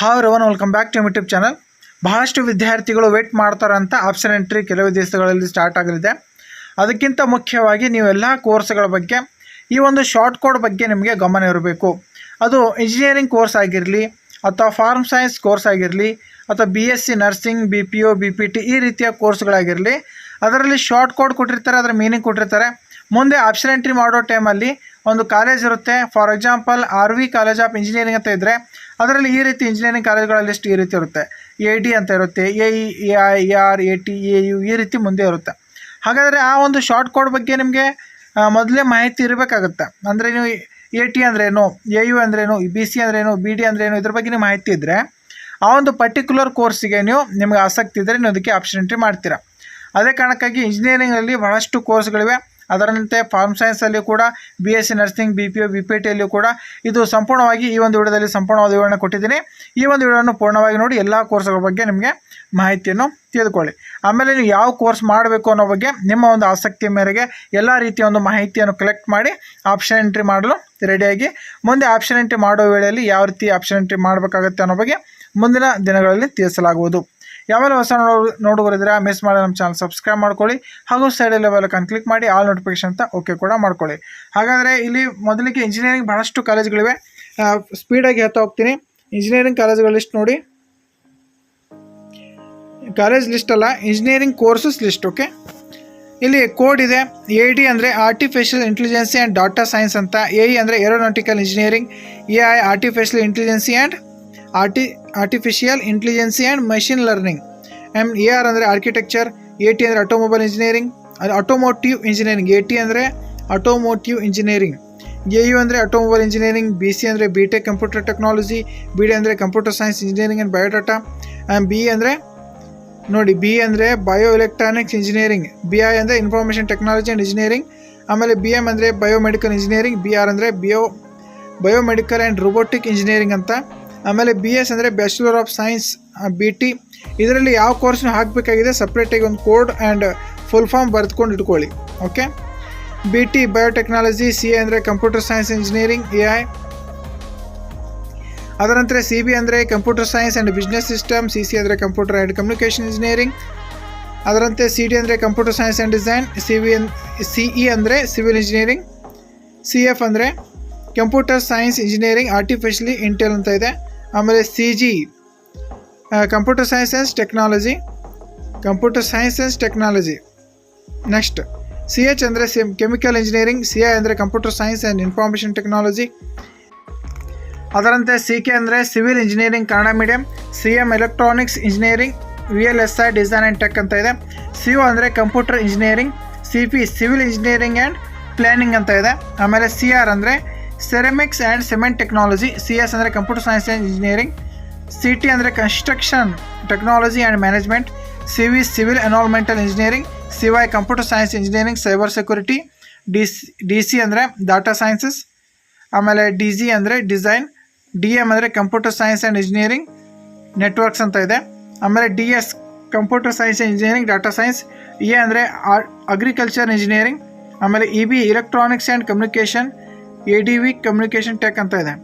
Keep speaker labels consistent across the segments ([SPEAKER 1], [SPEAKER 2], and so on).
[SPEAKER 1] Hi Ravan welcome back to YouTube channel ಬಹಳಷ್ಟು ವಿದ್ಯಾರ್ಥಿಗಳು weight ಮಾಡ್ತಾರಂತ ಆಪ್ಷನ್ ಎಂಟ್ರಿ ಕೆಲವು ದಿವಸಗಳಲ್ಲಿ ಸ್ಟಾರ್ಟ್ ಆಗಲಿದೆ. ಅದಕ್ಕಿಂತ ಮುಖ್ಯವಾಗಿ ನೀವು ಎಲ್ಲ ಕೋರ್ಸ್ಗಳ ಬಗ್ಗೆ, ಈ ಒಂದು ಶಾರ್ಟ್ ಕೋಡ್ ಬಗ್ಗೆ ನಿಮಗೆ ಗಮನ ಇರಬೇಕು. ಅದು ಇಂಜಿನಿಯರಿಂಗ್ ಕೋರ್ಸ್ ಆಗಿರಲಿ, ಅಥವಾ ಫಾರ್ಮ್ ಸೈನ್ಸ್ ಕೋರ್ಸ್ ಆಗಿರಲಿ, ಅಥವಾ B S C nursing B P O B P T ಈ ರೀತಿಯ ಕೋರ್ಸ್ಗಳಾಗಿರಲಿ ಅದರಲ್ಲಿ ಶಾರ್ಟ್ ಕೋಡ್ ಕೊಟ್ಟಿರ್ತಾರೆ, ಅದರ ಮೀನಿಂಗ್ ಕೊಟ್ಟಿರ್ತಾರೆ. ಮುಂದೆ ಆಪ್ಷನ್ ಎಂಟ್ರಿ ಮಾಡೋ ಟೈಮಲ್ಲಿ ಒಂದು ಕಾಲೇಜ್ ಇರುತ್ತೆ. For example R V college of engineering ಅಂತ ಇದ್ದರೆ ಅದರಲ್ಲಿ ಈ ರೀತಿ ಇಂಜಿನಿಯರಿಂಗ್ ಕಾಲೇಜ್ಗಳ ಲಿಸ್ಟ್ ಈ ರೀತಿ ಇರುತ್ತೆ. ಎ ಡಿ ಅಂತ ಇರುತ್ತೆ A E A I A R A T A U ಈ ರೀತಿ ಮುಂದೆ ಇರುತ್ತೆ. ಹಾಗಾದರೆ ಆ ಒಂದು ಶಾರ್ಟ್ ಕೋಡ್ ಬಗ್ಗೆ ನಿಮಗೆ ಮೊದಲೇ ಮಾಹಿತಿ ಇರಬೇಕಾಗುತ್ತೆ. ಅಂದರೆ ನೀವು ಎ ಟಿ ಅಂದ್ರೇನು ಎ ಯು ಅಂದ್ರೇನು ಬಿ ಸಿ ಅಂದ್ರೇನು ಬಿ ಡಿ ಅಂದ್ರೇನು ಇದ್ರ ಬಗ್ಗೆ ನೀವು ಮಾಹಿತಿ ಇದ್ದರೆ ಆ ಒಂದು ಪರ್ಟಿಕ್ಯುಲರ್ ಕೋರ್ಸಿಗೆ ನೀವು ನಿಮಗೆ ಆಸಕ್ತಿ ಇದ್ದರೆ ನೀವು ಅದಕ್ಕೆ ಆಪ್ಷನ್ ಎಂಟ್ರಿ ಮಾಡ್ತೀರಾ. ಅದೇ ಕಾರಣಕ್ಕಾಗಿ ಇಂಜಿನಿಯರಿಂಗಲ್ಲಿ ಬಹಳಷ್ಟು ಕೋರ್ಸ್ಗಳಿವೆ ಅದರಂತೆ ಫಾರ್ಮ್ ಸೈನ್ಸಲ್ಲಿ ಕೂಡ B S C nursing B P O B P ಟಿಯಲ್ಲಿಯೂ ಕೂಡ ಇದು ಸಂಪೂರ್ಣವಾಗಿ ಈ ಒಂದು ವಿಡಿಯೋದಲ್ಲಿ ಸಂಪೂರ್ಣವಾದ ವಿವರಣೆ ಕೊಟ್ಟಿದ್ದೀನಿ. ಈ ಒಂದು ವಿಡಿಯೋವನ್ನು ಪೂರ್ಣವಾಗಿ ನೋಡಿ ಎಲ್ಲ ಕೋರ್ಸ್ಗಳ ಬಗ್ಗೆ ನಿಮಗೆ ಮಾಹಿತಿಯನ್ನು ತಿಳಿದುಕೊಳ್ಳಿ. ಆಮೇಲೆ ನೀವು ಯಾವ ಕೋರ್ಸ್ ಮಾಡಬೇಕು ಅನ್ನೋ ಬಗ್ಗೆ ನಿಮ್ಮ ಒಂದು ಆಸಕ್ತಿ ಮೇರೆಗೆ ಎಲ್ಲ ರೀತಿಯ ಒಂದು ಮಾಹಿತಿಯನ್ನು ಕಲೆಕ್ಟ್ ಮಾಡಿ ಆಪ್ಷನ್ ಎಂಟ್ರಿ ಮಾಡಲು ರೆಡಿಯಾಗಿ ಮುಂದೆ ಆಪ್ಷನ್ ಎಂಟ್ರಿ ಮಾಡುವ ವೇಳೆಯಲ್ಲಿ ಯಾವ ರೀತಿ ಆಪ್ಷನ್ ಎಂಟ್ರಿ ಮಾಡಬೇಕಾಗುತ್ತೆ ಅನ್ನೋ ಬಗ್ಗೆ ಮುಂದಿನ ದಿನಗಳಲ್ಲಿ ತಿಳಿಸಲಾಗುವುದು. ಯಾವೆಲ್ಲ ಹೊಸ ನೋಡು ನೋಡುಗರಿದ್ರೆ ಮಿಸ್ ಮಾಡಿ ನಮ್ಮ ಚಾನಲ್ ಸಬ್ಸ್ಕ್ರೈಬ್ ಮಾಡ್ಕೊಳ್ಳಿ ಹಾಗೂ ಸೈಡಲ್ಲಿ ಬೆಲಕನ್ನು ಕ್ಲಿಕ್ ಮಾಡಿ ಆಲ್ ನೋಟಿಫಿಕೇಶನ್ ಅಂತ ಓಕೆ ಕೂಡ ಮಾಡ್ಕೊಳ್ಳಿ. ಹಾಗಾದರೆ ಇಲ್ಲಿ ಮೊದಲಿಗೆ ಇಂಜಿನಿಯರಿಂಗ್ ಬಹಳಷ್ಟು ಕಾಲೇಜ್ಗಳಿವೆ ಸ್ಪೀಡಾಗಿ ಹೇಳ್ತಾ ಹೋಗ್ತೀನಿ. ಇಂಜಿನಿಯರಿಂಗ್ ಕಾಲೇಜ್ಗಳ ಲಿಸ್ಟ್ ನೋಡಿ. ಕಾಲೇಜ್ ಲಿಸ್ಟ್ ಅಲ್ಲ ಇಂಜಿನಿಯರಿಂಗ್ ಕೋರ್ಸಸ್ ಲಿಸ್ಟ್ ಓಕೆ ಇಲ್ಲಿ ಕೋಡ್ ಇದೆ ಎ ಡಿ ಅಂದರೆ artificial intelligence and data science ಅಂತ. ಎ ಇ ಅಂದರೆ aeronautical engineering A I artificial intelligence and arti artificial intelligence and machine learning and A R ಅಂದರೆ architecture A T ಅಂದರೆ automobile engineering ಅದು automotive engineering A T ಅಂದರೆ automotive engineering A U ಅಂದರೆ automobile engineering B C ಅಂದರೆ B tech computer technology B D ಅಂದರೆ computer science engineering and biodata and B ಅಂದರೆ, ನೋಡಿ B ಅಂದರೆ bio electronics engineering B I ಅಂದರೆ information technology and engineering ಆಮೇಲೆ B M ಅಂದರೆ biomedical engineering B R ಅಂದರೆ bio biomedical and robotic engineering ಅಂತ. ಆಮೇಲೆ ಬಿ ಎಸ್ ಅಂದರೆ bachelor of science B T ಇದರಲ್ಲಿ ಯಾವ ಕೋರ್ಸ್ನ ಹಾಕಬೇಕಾಗಿದೆ ಸಪ್ರೇಟಾಗಿ ಒಂದು ಕೋಡ್ ಆ್ಯಂಡ್ ಫುಲ್ ಫಾರ್ಮ್ ಬರೆದುಕೊಂಡು ಇಟ್ಕೊಳ್ಳಿ okay B T biotechnology C A ಅಂದರೆ computer science engineering A I ಅದರ ನಂತರ ಸಿ ಬಿ ಅಂದರೆ computer science and business system C C ಅಂದರೆ ಕಂಪ್ಯೂಟರ್ ಆ್ಯಂಡ್ ಕಮ್ಯುನಿಕೇಷನ್ ಇಂಜಿನಿಯರಿಂಗ್ ಅದರಂತೆ ಸಿ ಡಿ ಅಂದರೆ computer science and design C V N C E ಅಂದರೆ civil engineering C F ಅಂದರೆ computer science engineering artificially intel ಅಂತ ಇದೆ. ಆಮೇಲೆ C G computer science and technology computer science and technology next C H ಅಂದರೆ sim chemical engineering C I ಅಂದರೆ computer science and information technology ಅದರಂತೆ C K ಅಂದರೆ civil engineering Kannada medium C M electronics engineering V L S I design and tech ಅಂತ ಇದೆ. C U ಅಂದರೆ computer engineering C P civil engineering and planning ಅಂತ ಇದೆ. ಆಮೇಲೆ C R ಅಂದರೆ ceramics and cement technology C S ಅಂದರೆ computer science and engineering C T ಅಂದರೆ construction technology and management C V civil environmental engineering C Y computer science engineering cyber security D C D C ಅಂದರೆ data sciences ಆಮೇಲೆ D G ಅಂದರೆ design D M ಅಂದರೆ computer science and engineering networks ಅಂತ ಇದೆ. ಆಮೇಲೆ D S computer science and engineering data science A ಅಂದರೆ agriculture engineering ಆಮೇಲೆ E B electronics and communication A D V communication tech ಅಂತ ಇದೆ.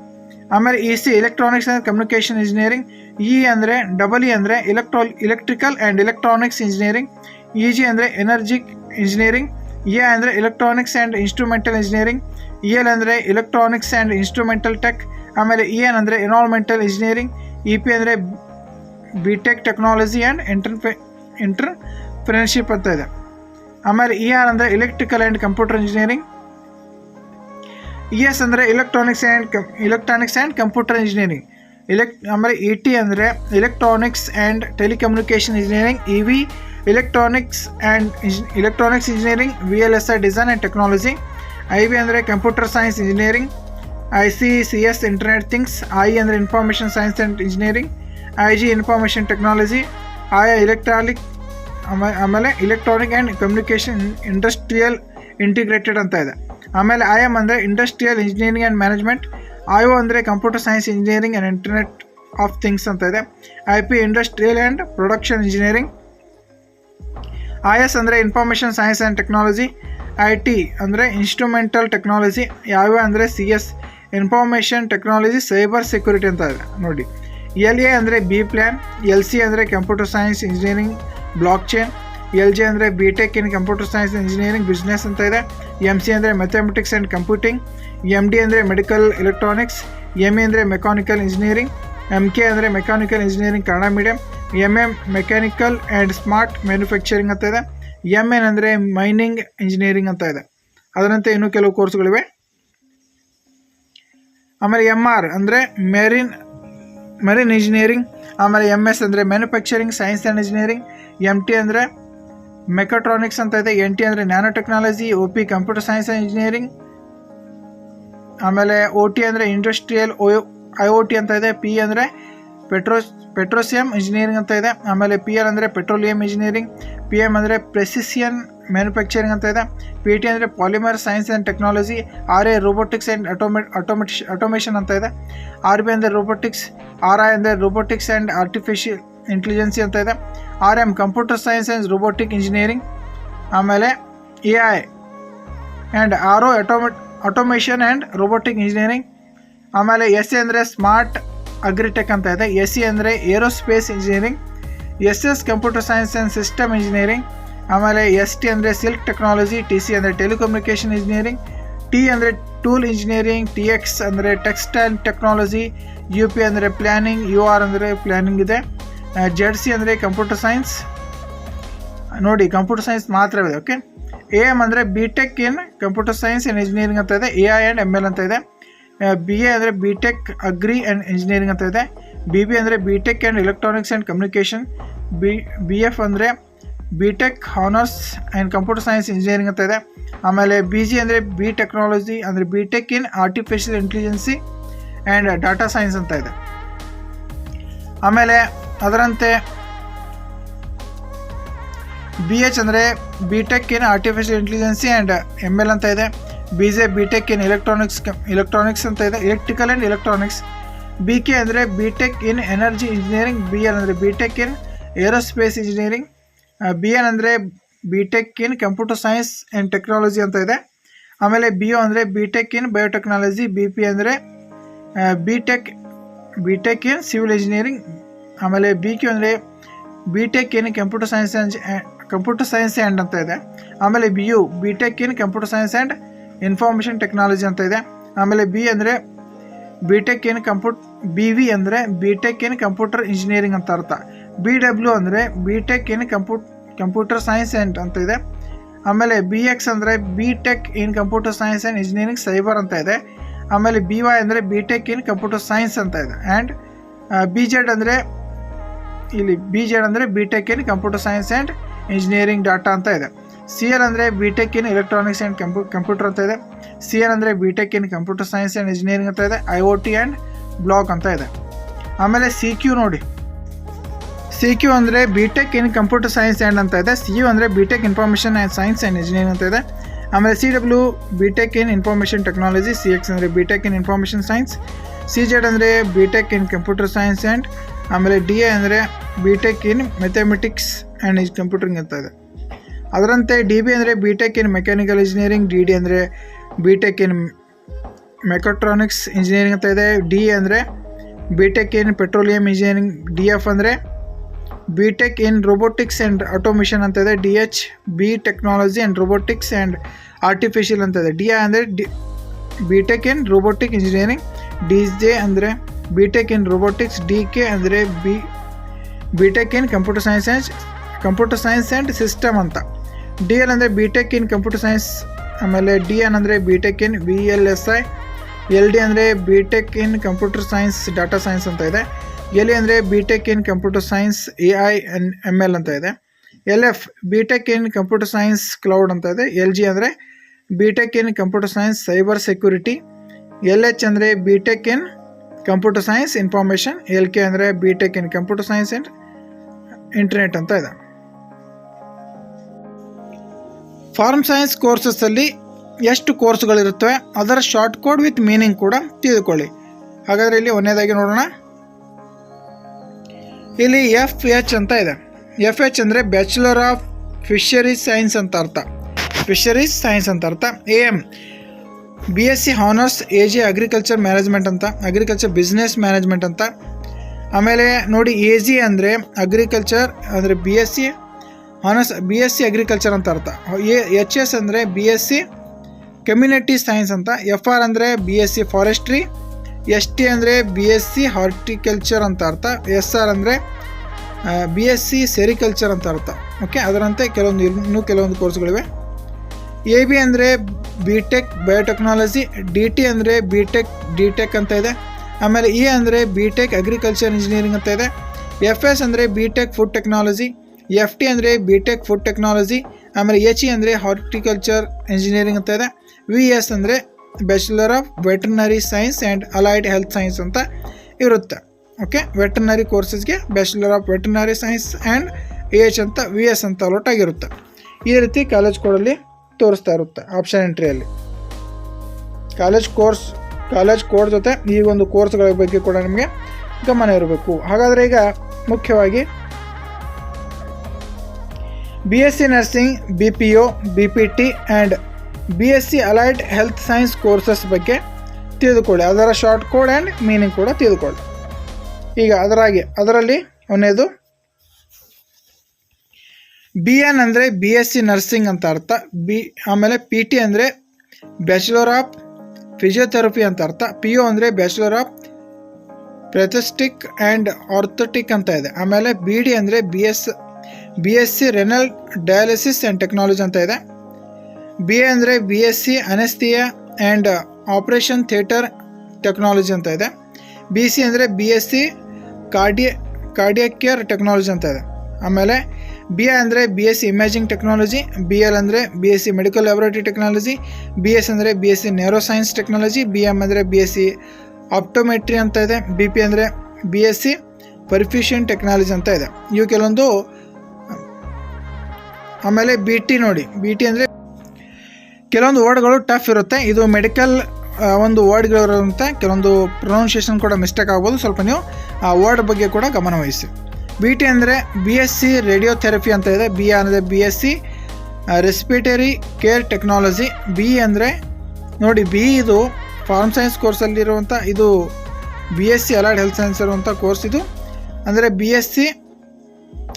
[SPEAKER 1] ಆಮೇಲೆ E C electronics and communication engineering E ಅಂದರೆ double E ಅಂದರೆ electro electrical and electronics engineering E G ಅಂದರೆ energetic engineering A ಅಂದರೆ electronics and instrumental engineering E L ಅಂದರೆ electronics and instrumental tech ಆಮೇಲೆ E N ಅಂದರೆ environmental engineering E P ಅಂದರೆ B tech technology and entrepre entrepreneurship ಅಂತ ಇದೆ. ಆಮೇಲೆ E R ಅಂದರೆ electrical and computer engineering E S ಅಂದರೆ electronics and com electronics and computer engineering elec ಆಮೇಲೆ E T ಅಂದರೆ electronics and telecommunication engineering E V electronics and electronics engineering V L S I design and technology I V ಅಂದರೆ computer science engineering I C C S internet things I ಅಂದರೆ information science and engineering I G information technology I electronic ಆಮೇಲೆ electronic and communication industrial integrated ಅಂತ ಇದೆ. ಆಮೇಲೆ I M ಅಂದರೆ industrial engineering and management I O ಅಂದರೆ computer science engineering and internet of things ಅಂತ ಇದೆ. I P industrial and production engineering I S ಅಂದರೆ information science and technology I T ಅಂದರೆ instrumental technology ಯಾವ್ಯಾವ ಅಂದರೆ C S information technology cyber security ಅಂತ ಇದೆ. ನೋಡಿ. ಎಲ್ ಎ ಅಂದರೆ ಬಿ ಪ್ಲ್ಯಾನ್ ಎಲ್ ಸಿ ಅಂದರೆ computer science engineering blockchain L G ಅಂದರೆ B tech in computer science engineering business ಅಂತ ಇದೆ. ಎಂ ಸಿ ಅಂದರೆ mathematics and computing M D ಅಂದರೆ ಮೆಡಿಕಲ್ ಎಲೆಕ್ಟ್ರಾನಿಕ್ಸ್ ಎಂ ಎ ಅಂದರೆ ಮೆಕ್ಯಾನಿಕಲ್ ಇಂಜಿನಿಯರಿಂಗ್ ಎಂ ಕೆ ಅಂದರೆ mechanical engineering Kannada medium M M mechanical and smart manufacturing ಅಂತ ಇದೆ. M N ಅಂದರೆ mining engineering ಅಂತ ಇದೆ. ಅದರಂತೆ ಇನ್ನೂ ಕೆಲವು ಕೋರ್ಸ್ಗಳಿವೆ ಆಮೇಲೆ ಎಂ ಆರ್ ಅಂದರೆ ಮೆರಿನ್ ಮೆರಿನ್ ಇಂಜಿನಿಯರಿಂಗ್ ಆಮೇಲೆ ಎಂ ಎಸ್ ಅಂದರೆ manufacturing science and engineering M T ಅಂದರೆ ಮೆಕಾಟ್ರಾನಿಕ್ಸ್ ಅಂತ ಇದೆ. ಎನ್ ಟಿ ಅಂದರೆ nano technology O P computer science and engineering ಆಮೇಲೆ ಒ ಟಿ ಅಂದರೆ industrial O I O T ಅಂತ ಇದೆ. ಪಿ ಅಂದರೆ ಪೆಟ್ರೋ ಪೆಟ್ರೋಸಿಯಂ ಇಂಜಿನಿಯರಿಂಗ್ ಅಂತ ಇದೆ. ಆಮೇಲೆ ಪಿ ಎಲ್ ಅಂದರೆ ಪೆಟ್ರೋಲಿಯಂ ಇಂಜಿನಿಯರಿಂಗ್ ಪಿ ಎಂ ಅಂದರೆ ಪ್ರೆಸಿಸಿಯನ್ ಮ್ಯಾನುಫ್ಯಾಕ್ಚರಿಂಗ್ ಅಂತ ಇದೆ. ಪಿ ಟಿ ಅಂದರೆ polymer science and technology R A robotics and ಅಟೋಮೆ ಅಟೋಮೆಟಿಶ್ ಅಟೋಮೇಷನ್ ಅಂತ ಇದೆ. ಆರ್ ಬಿ ಅಂದರೆ ರೋಬೋಟಿಕ್ಸ್ ಆರ್ ಐ ಅಂದರೆ ರೋಬೋಟಿಕ್ಸ್ ಆ್ಯಂಡ್ ಆರ್ಟಿಫಿಷಿಯಲ್ ಇಂಟೆಲಿಜೆನ್ಸಿ ಅಂತ ಇದೆ. R M computer science and robotic engineering ಆಮೇಲೆ A I and R O automate automation and robotic engineering ಆಮೇಲೆ S C ಅಂದರೆ ಸ್ಮಾರ್ಟ್ ಅಗ್ರಿಟೆಕ್ ಅಂತ ಇದೆ. ಎಸ್ ಸಿ ಅಂದರೆ aerospace engineering S S computer science and system engineering ಆಮೇಲೆ S T ಅಂದರೆ silk technology T C ಅಂದರೆ telecommunication engineering T ಅಂದರೆ tool engineering T X ಅಂದರೆ ಟೆಕ್ಸ್ಟೈಲ್ ಟೆಕ್ನಾಲಜಿ ಯು ಪಿ ಅಂದರೆ ಪ್ಲ್ಯಾನಿಂಗ್ ಯು ಆರ್ ಅಂದರೆ planning ಇದೆ. Z C ಅಂದರೆ computer science. ನೋಡಿ, ಕಂಪ್ಯೂಟರ್ ಸೈನ್ಸ್ ಮಾತ್ರವಿದೆ ಓಕೆ ಎ ಎಂ ಅಂದರೆ B tech in computer science and engineering ಅಂತ ಇದೆ. A I and M L ಅಂತ ಇದೆ. ಬಿ ಎ ಅಂದರೆ B tech agri and engineering ಅಂತ ಇದೆ. ಬಿ ಬಿ ಅಂದರೆ B tech and electronics and communication B B F ಅಂದರೆ B tech honours and computer science engineering ಅಂತ ಇದೆ. ಆಮೇಲೆ ಬಿ ಜಿ ಅಂದರೆ ಬಿ ಟೆಕ್ನಾಲಜಿ ಅಂದರೆ B tech in artificial intelligence and data science ಅಂತ ಇದೆ. ಆಮೇಲೆ ಅದರಂತೆ ಬಿ ಎಚ್ ಅಂದರೆ B tech in artificial intelligence and M L ಅಂತ ಇದೆ. B J B tech in electronics electronics ಅಂತ ಇದೆ. Electrical and electronics B K ಅಂದರೆ B tech in energy engineering B L ಅಂದರೆ B tech in aerospace engineering B N ಅಂದರೆ B tech in computer science and technology ಅಂತ ಇದೆ. ಆಮೇಲೆ B O ಅಂದರೆ B tech in biotechnology B P ಅಂದರೆ B tech B tech in civil engineering ಆಮೇಲೆ B Q ಅಂದರೆ B tech in computer science and computer science and ಅಂತ ಇದೆ. ಆಮೇಲೆ B U B tech in computer science and information technology ಅಂತ ಇದೆ. ಆಮೇಲೆ B ಅಂದರೆ B tech in compute B V ಅಂದರೆ B tech in computer engineering ಅಂತ ಅರ್ಥ. ಬಿ ಡಬ್ಲ್ಯೂ ಅಂದರೆ B tech in compute computer science and ಅಂತ ಇದೆ. ಆಮೇಲೆ ಬಿ ಎಕ್ಸ್ ಅಂದರೆ B tech in computer science and engineering cyber ಅಂತ ಇದೆ. ಆಮೇಲೆ ಬಿ ವೈ ಅಂದರೆ B tech in computer science ಅಂತ ಇದೆ. ಆ್ಯಂಡ್ ಬಿ ಜೆಡ್ ಅಂದರೆ ಇಲ್ಲಿ ಬಿ ಜೆಡ್ ಅಂದರೆ B tech in computer science and engineering data ಅಂತ ಇದೆ. ಸಿ ಎಲ್ ಅಂದರೆ B tech in electronics and ಕಂಪ್ಯೂ computer ಅಂತ ಇದೆ. ಸಿ ಎಲ್ ಅಂದರೆ B tech in computer science and engineering ಅಂತ ಇದೆ. I O T and block ಅಂತ ಇದೆ. ಆಮೇಲೆ ಸಿ ಕ್ಯೂ ನೋಡಿ. ಸಿ ಕ್ಯೂ ಅಂದರೆ B tech in computer science and ಅಂತ ಇದೆ. ಸಿ ಯು ಅಂದರೆ B tech information and science and engineering ಅಂತ ಇದೆ. ಆಮೇಲೆ C W B tech in information technology C X ಅಂದರೆ B tech in information science C Z ಅಂದರೆ B tech in computer science and ಆಮೇಲೆ D A ಅಂದರೆ B tech in mathematics and computing ಅಂತ ಇದೆ. ಅದರಂತೆ ಡಿ ಬಿ ಅಂದರೆ B tech in mechanical engineering D D ಅಂದರೆ B tech in mechatronics engineering ಅಂತ ಇದೆ. ಡಿ ಎ ಅಂದರೆ B tech in petroleum engineering D F ಅಂದರೆ B tech in robotics and automation ಅಂತ ಇದೆ. D H B technology and robotics and artificial ಅಂತ ಇದೆ. D A ಅಂದರೆ D B tech in robotic engineering D J ಅಂದರೆ B tech in robotics D K ಅಂದರೆ B B tech in computer science and computer science and system ಅಂತ D L ಅಂದರೆ B tech in computer science ಆಮೇಲೆ D N ಅಂದರೆ B tech in B L S I L D ಅಂದರೆ B tech in computer science data science ಅಂತ ಇದೆ. L E ಅಂದರೆ B tech in computer science A I N M L ಅಂತ ಇದೆ. L F B tech in computer science cloud ಅಂತ ಇದೆ. L G ಅಂದರೆ B tech in computer science cyber security L H ಅಂದರೆ B tech in computer science, information, L K ಅಂದರೆ B tech in computer science and internet ಅಂತ ಇದೆ. Form science ಕೋರ್ಸಸ್ಸಲ್ಲಿ ಎಷ್ಟು ಕೋರ್ಸ್ಗಳಿರುತ್ತವೆ, ಅದರ short code with meaning ಕೂಡ ತಿಳಿದುಕೊಳ್ಳಿ. ಹಾಗಾದರೆ ಇಲ್ಲಿ ಒಂದನೇದಾಗಿ ನೋಡೋಣ. ಇಲ್ಲಿ ಎಫ್ ಎಚ್ ಅಂತ ಇದೆ. ಎಫ್ ಎಚ್ ಅಂದರೆ ಬ್ಯಾಚುಲರ್ ಆಫ್ ಫಿಶರೀಸ್ ಸೈನ್ಸ್ ಅಂತ ಅರ್ಥ. ಫಿಶರೀಸ್ ಸೈನ್ಸ್ ಅಂತ ಅರ್ಥ. A M B S C honours A G agriculture management ಅಂತ ಅಗ್ರಿಕಲ್ಚರ್ ಬಿಸ್ನೆಸ್ ಮ್ಯಾನೇಜ್ಮೆಂಟ್ ಅಂತ. ಆಮೇಲೆ ನೋಡಿ ಎ ಜಿ ಅಂದರೆ ಅಗ್ರಿಕಲ್ಚರ್ ಅಂದರೆ B S C honours B S C agriculture ಅಂತ ಅರ್ಥ. ಎ ಎಚ್ ಎಸ್ ಅಂದರೆ B S C community science ಅಂತ. ಎಫ್ ಆರ್ ಅಂದರೆ B S C forestry S T ಅಂದರೆ ಬಿ ಎಸ್ ಸಿ ಹಾರ್ಟಿಕಲ್ಚರ್ ಅಂತ ಅರ್ಥ. ಎಸ್ ಆರ್ ಅಂದರೆ ಬಿ ಎಸ್ ಸಿ ಸೆರಿಕಲ್ಚರ್ ಅಂತ ಅರ್ಥ. ಓಕೆ ಅದರಂತೆ ಕೆಲವೊಂದು, ಇನ್ನೂ ಕೆಲವೊಂದು ಕೋರ್ಸ್ಗಳಿವೆ ಎ ಬಿ ಅಂದರೆ B tech biotechnology D T ಅಂದರೆ ಬಿ ಟೆಕ್ ಡಿ ಟೆಕ್ ಅಂತ ಇದೆ. ಆಮೇಲೆ ಇ ಅಂದರೆ ಬಿ ಟೆಕ್ ಅಗ್ರಿಕಲ್ಚರ್ ಇಂಜಿನಿಯರಿಂಗ್ ಅಂತ ಇದೆ. ಎಫ್ ಎಸ್ ಅಂದರೆ B tech food technology F T ಅಂದರೆ ಬಿ ಟೆಕ್ ಫುಡ್ ಟೆಕ್ನಾಲಜಿ ಆಮೇಲೆ ಎಚ್ ಇ ಅಂದರೆ ಹಾರ್ಟಿಕಲ್ಚರ್ ಇಂಜಿನಿಯರಿಂಗ್ ಅಂತ ಇದೆ. ವಿ ಎಸ್ ಅಂದರೆ bachelor of veterinary science and allied health science ಅಂತ ಇರುತ್ತೆ. Okay veterinary ಕೋರ್ಸಸ್ಗೆ bachelor of veterinary science and A H ಅಂತ V S ಅಂತ ಅಲೋಟ್ ಆಗಿರುತ್ತೆ ಈ ರೀತಿ ಕಾಲೇಜ್ ಕೋಡಲ್ಲಿ ತೋರಿಸ್ತಾ ಇರುತ್ತೆ ಆಪ್ಷನ್ ಎಂಟ್ರಿಯಲ್ಲಿ ಕಾಲೇಜ್ ಕೋರ್ಸ್ ಕಾಲೇಜ್ ಕೋರ್ಸ್ ಜೊತೆ ಈ ಒಂದು ಕೋರ್ಸ್ಗಳ ಬಗ್ಗೆ ಕೂಡ ನಿಮಗೆ ಗಮನ ಇರಬೇಕು. ಹಾಗಾದರೆ ಈಗ ಮುಖ್ಯವಾಗಿ B S C nursing B P O B P T and B S C allied health science courses ಬಗ್ಗೆ ತಿಳಿದುಕೊಳ್ಳಿ. ಅದರ ಶಾರ್ಟ್ ಕೋಡ್ ಆ್ಯಂಡ್ ಮೀನಿಂಗ್ ಕೂಡ ತಿಳಿದುಕೊಳ್ಳಿ. ಈಗ ಅದರಾಗಿ, ಅದರಲ್ಲಿ ಒಂದೇದು ಬಿ ಎನ್ ಅಂದರೆ ಬಿ ಎಸ್ ಸಿ ನರ್ಸಿಂಗ್ ಅಂತ ಅರ್ಥ. ಬಿ ಆಮೇಲೆ ಪಿ ಟಿ ಅಂದರೆ ಬ್ಯಾಚುಲರ್ ಆಫ್ ಫಿಸಿಯೋಥೆರಪಿ ಅಂತ ಅರ್ಥ. ಪಿ ಯು ಅಂದರೆ bachelor of prosthetic and orthotic ಅಂತ ಇದೆ. ಆಮೇಲೆ ಬಿ ಡಿ ಅಂದರೆ B S B S C renal dialysis and technology ಅಂತ ಇದೆ. ಬಿ ಎ ಅಂದರೆ B S C anaesthesia and operation theatre technology ಅಂತ ಇದೆ. ಬಿ ಸಿ ಅಂದರೆ ಬಿ ಎಸ್ ಸಿ ಕಾರ್ಡಿಯ ಕಾರ್ಡಿಯಕ್ ಕೇರ್ ಟೆಕ್ನಾಲಜಿ ಅಂತ ಇದೆ. ಆಮೇಲೆ ಬಿ ಎ ಅಂದರೆ B S C imaging technology B L ಅಂದರೆ B S C medical laboratory technology B S ಅಂದರೆ B S C neuro science technology B M ಅಂದರೆ B S C optometry ಅಂತ ಇದೆ B P ಅಂದರೆ B S C perfusion technology ಅಂತ ಇದೆ. ಇವು ಕೆಲವೊಂದು, ಆಮೇಲೆ ಬಿ ಟಿ ನೋಡಿ. ಬಿ ಟಿ ಅಂದರೆ ಕೆಲವೊಂದು ವರ್ಡ್ಗಳು ಟಫ್ ಇರುತ್ತೆ. ಇದು ಮೆಡಿಕಲ್ ಒಂದು ವರ್ಡ್ಗಳಿರುವಂಥ ಕೆಲವೊಂದು ಪ್ರೊನೌನ್ಸಿಯೇಷನ್ ಕೂಡ ಮಿಸ್ಟೇಕ್ ಆಗ್ಬೋದು. ಸ್ವಲ್ಪ ನೀವು ಆ ವರ್ಡ್ ಬಗ್ಗೆ ಕೂಡ ಗಮನವಹಿಸಿ ಬಿ ಟಿ ಅಂದರೆ ಬಿ ಎಸ್ ಸಿ ರೇಡಿಯೋಥೆರಪಿ ಅಂತ ಇದೆ. ಬಿ ಅಂದರೆ B S C respiratory care technology B ಅಂದರೆ, ನೋಡಿ ಬಿ ಇದು ಫಾರ್ಮ್ ಸೈನ್ಸ್ ಕೋರ್ಸಲ್ಲಿರುವಂಥ ಇದು B S C allied health science ಇರುವಂಥ ಕೋರ್ಸ್ ಇದು. ಅಂದರೆ ಬಿ ಎಸ್ ಸಿ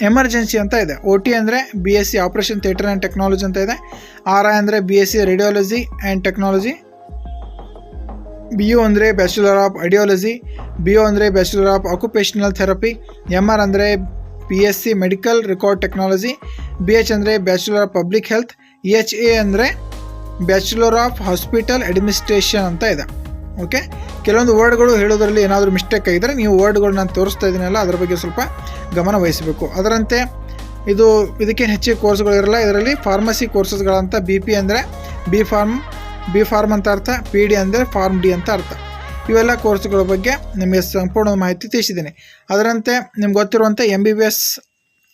[SPEAKER 1] ಎಮರ್ಜೆನ್ಸಿ ಅಂತ ಇದೆ. ಒ ಟಿ ಅಂದರೆ B S C operation theatre and technology ಅಂತ ಇದೆ. ಆರ್ ಐ ಅಂದರೆ B S C radiology and technology B U ಅಂದರೆ bachelor of ideology B U ಅಂದರೆ bachelor of occupational therapy M R ಅಂದರೆ P S C medical record technology B H ಅಂದರೆ bachelor of public health E H A ಅಂದರೆ bachelor of hospital administration ಅಂತ ಇದೆ. Okay ಕೆಲವೊಂದು ವರ್ಡ್ಗಳು ಹೇಳೋದ್ರಲ್ಲಿ ಏನಾದರೂ mistake ಆಗಿದ್ದರೆ ನೀವು ವರ್ಡ್ಗಳು ನಾನು ತೋರಿಸ್ತಾ ಇದ್ದೀನಲ್ಲ, ಅದರ ಬಗ್ಗೆ ಸ್ವಲ್ಪ ಗಮನ ವಹಿಸಬೇಕು. ಅದರಂತೆ ಇದು ಇದಕ್ಕೆ ಹೆಚ್ಚಿಗೆ ಕೋರ್ಸ್ಗಳು ಇರಲ್ಲ, ಇದರಲ್ಲಿ ಫಾರ್ಮಸಿ ಕೋರ್ಸಸ್ಗಳಂತ ಬಿ ಪಿ ಅಂದರೆ ಬಿ ಫಾರ್ಮ್ ಬಿ ಫಾರ್ಮ್ ಅಂತ ಅರ್ಥ, ಪಿ ಡಿ ಅಂದರೆ ಫಾರ್ಮ್ ಡಿ ಅಂತ ಅರ್ಥ. ಇವೆಲ್ಲ ಕೋರ್ಸ್ಗಳ ಬಗ್ಗೆ ನಿಮಗೆ ಸಂಪೂರ್ಣ ಮಾಹಿತಿ ತಿಳಿಸಿದ್ದೀನಿ. ಅದರಂತೆ ನಿಮ್ಗೆ ಗೊತ್ತಿರುವಂಥ ಎಂ ಬಿ ಬಿ ಎಸ್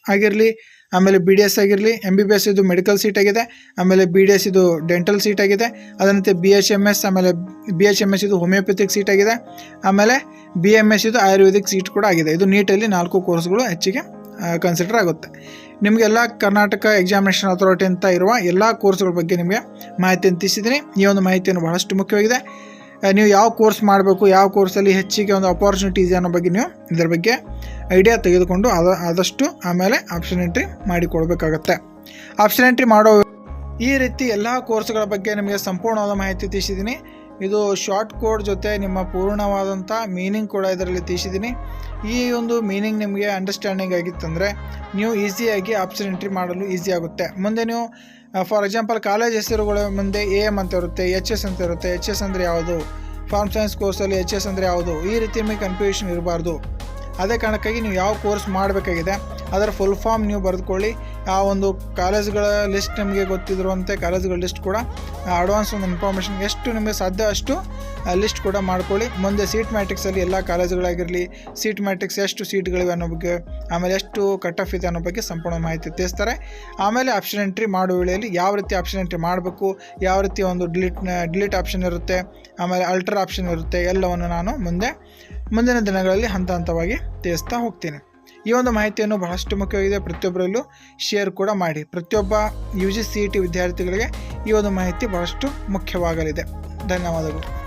[SPEAKER 1] ಆಗಿರಲಿ, ಆಮೇಲೆ ಬಿ ಡಿ ಎಸ್ ಆಗಿರಲಿ ಎಂ ಬಿ ಬಿ ಎಸ್ ಇದು ಮೆಡಿಕಲ್ ಸೀಟ್ ಆಗಿದೆ, ಆಮೇಲೆ ಬಿ ಡಿ ಎಸ್ ಇದು ಡೆಂಟಲ್ ಸೀಟ್ ಆಗಿದೆ, ಅದರಂತೆ ಬಿ ಎಚ್ ಎಂ ಎಸ್ ಆಮೇಲೆ ಬಿ ಎಚ್ ಎಂ ಎಸ್ ಇದು ಹೋಮಿಯೋಪತಿಕ್ ಸೀಟ್ ಆಗಿದೆ, ಆಮೇಲೆ ಬಿ ಎಂ ಎಸ್ ಇದು ಆಯುರ್ವೇದಿಕ್ ಸೀಟ್ ಕೂಡ ಆಗಿದೆ. ಇದು ನೀಟಲ್ಲಿ ನಾಲ್ಕು ಕೋರ್ಸ್ಗಳು ಹೆಚ್ಚಿಗೆ ಕನ್ಸಿಡರ್ ಆಗುತ್ತೆ. ನಿಮಗೆಲ್ಲ ಕರ್ನಾಟಕ ಎಕ್ಸಾಮಿನೇಷನ್ ಅಥಾರಿಟಿ ಅಂತ ಇರುವ ಎಲ್ಲ ಕೋರ್ಸ್ಗಳ ಬಗ್ಗೆ ನಿಮಗೆ ಮಾಹಿತಿಯನ್ನು ತಿಳಿಸಿದ್ದೀನಿ ಈ ಒಂದು ಮಾಹಿತಿಯನ್ನು ಬಹಳಷ್ಟು ಮುಖ್ಯವಾಗಿದೆ. ನೀವು ಯಾವ ಕೋರ್ಸ್ ಮಾಡಬೇಕು, ಯಾವ ಕೋರ್ಸಲ್ಲಿ ಹೆಚ್ಚಿಗೆ ಒಂದು ಅಪಾರ್ಚುನಿಟಿ ಇದೆ ಅನ್ನೋ ಬಗ್ಗೆ ನೀವು ಇದರ ಬಗ್ಗೆ ಐಡಿಯಾ ತೆಗೆದುಕೊಂಡು ಅದ ಆದಷ್ಟು ಆಮೇಲೆ ಆಪ್ಷನ್ ಎಂಟ್ರಿ ಮಾಡಿಕೊಡ್ಬೇಕಾಗತ್ತೆ. ಆಪ್ಷನ್ ಎಂಟ್ರಿ ಮಾಡೋ ಈ ರೀತಿ ಎಲ್ಲ ಕೋರ್ಸ್ಗಳ ಬಗ್ಗೆ ನಿಮಗೆ ಸಂಪೂರ್ಣವಾದ ಮಾಹಿತಿ ತಿಳಿಸಿದ್ದೀನಿ. ಇದು ಶಾರ್ಟ್ ಕೋಡ್ ಜೊತೆ ನಿಮ್ಮ ಪೂರ್ಣವಾದಂಥ ಮೀನಿಂಗ್ ಕೂಡ ಇದರಲ್ಲಿ ತಿಳಿಸಿದ್ದೀನಿ ಈ ಒಂದು ಮೀನಿಂಗ್ ನಿಮಗೆ ಅಂಡರ್ಸ್ಟ್ಯಾಂಡಿಂಗ್ ಆಗಿತ್ತಂದರೆ ನೀವು ಈಸಿಯಾಗಿ ಆಪ್ಷನ್ ಎಂಟ್ರಿ ಮಾಡಲು ಈಸಿ ಆಗುತ್ತೆ. ಮುಂದೆ ನೀವು ಫಾರ್ ಎಕ್ಸಾಂಪಲ್ ಕಾಲೇಜ್ ಹೆಸರುಗಳ ಮುಂದೆ ಎ ಎಂ ಅಂತ ಇರುತ್ತೆ ಎಚ್ ಎಸ್ ಅಂತ ಇರುತ್ತೆ ಎಚ್ ಎಸ್ ಅಂದರೆ ಯಾವುದು? ಫಾರ್ಮ್ ಸೈನ್ಸ್ ಕೋರ್ಸಲ್ಲಿ ಎಚ್ ಎಸ್ ಅಂದರೆ ಯಾವುದು? ಈ ರೀತಿ ನಿಮಗೆ ಕನ್ಫ್ಯೂಷನ್ ಇರಬಾರ್ದು. ಅದೇ ಕಾರಣಕ್ಕಾಗಿ ನೀವು ಯಾವ ಕೋರ್ಸ್ ಮಾಡಬೇಕಾಗಿದೆ, ಅದರ ಫುಲ್ ಫಾರ್ಮ್ ನೀವು ಬರೆದುಕೊಳ್ಳಿ. ಆ ಒಂದು ಕಾಲೇಜ್ಗಳ ಲಿಸ್ಟ್ ನಿಮಗೆ ಗೊತ್ತಿರುವಂತೆ ಕಾಲೇಜ್ಗಳ ಲಿಸ್ಟ್ ಕೂಡ ಅಡ್ವಾನ್ಸ್ ಒಂದು ಇನ್ಫಾರ್ಮೇಷನ್ ಎಷ್ಟು ನಿಮಗೆ ಸಾಧ್ಯ ಅಷ್ಟು ಲಿಸ್ಟ್ ಕೂಡ ಮಾಡ್ಕೊಳ್ಳಿ. ಮುಂದೆ ಸೀಟ್ ಮ್ಯಾಟ್ರಿಕ್ಸಲ್ಲಿ ಎಲ್ಲ ಕಾಲೇಜುಗಳಾಗಿರಲಿ, ಸೀಟ್ ಮ್ಯಾಟ್ರಿಕ್ಸ್ ಎಷ್ಟು ಸೀಟ್ಗಳಿವೆ ಅನ್ನೋ ಬಗ್ಗೆ, ಆಮೇಲೆ ಎಷ್ಟು ಕಟ್ ಆಫ್ ಇದೆ ಅನ್ನೋ ಬಗ್ಗೆ ಸಂಪೂರ್ಣ ಮಾಹಿತಿ ತಿಳಿಸ್ತಾರೆ. ಆಮೇಲೆ ಆಪ್ಷನ್ ಎಂಟ್ರಿ ಮಾಡೋ ವೇಳೆಯಲ್ಲಿ ಯಾವ ರೀತಿ ಆಪ್ಷನ್ ಎಂಟ್ರಿ ಮಾಡಬೇಕು, ಯಾವ ರೀತಿ ಒಂದು ಡಿಲೀಟ್ ಡಿಲೀಟ್ ಆಪ್ಷನ್ ಇರುತ್ತೆ, ಆಮೇಲೆ ಅಲ್ಟ್ರಾ ಆಪ್ಷನ್ ಇರುತ್ತೆ, ಎಲ್ಲವನ್ನು ನಾನು ಮುಂದೆ ಮುಂದಿನ ದಿನಗಳಲ್ಲಿ ಹಂತ ಹಂತವಾಗಿ ತಿಳಿಸ್ತಾ ಹೋಗ್ತೀನಿ. ಈ ಒಂದು ಮಾಹಿತಿಯನ್ನು ಬಹಳಷ್ಟು ಮುಖ್ಯವಾಗಿದೆ. ಪ್ರತಿಯೊಬ್ಬರಲ್ಲೂ ಶೇರ್ ಕೂಡ ಮಾಡಿ. ಪ್ರತಿಯೊಬ್ಬ U G C E T ವಿದ್ಯಾರ್ಥಿಗಳಿಗೆ ಈ ಒಂದು ಮಾಹಿತಿ ಬಹಳಷ್ಟು ಮುಖ್ಯವಾಗಲಿದೆ. ಧನ್ಯವಾದಗಳು.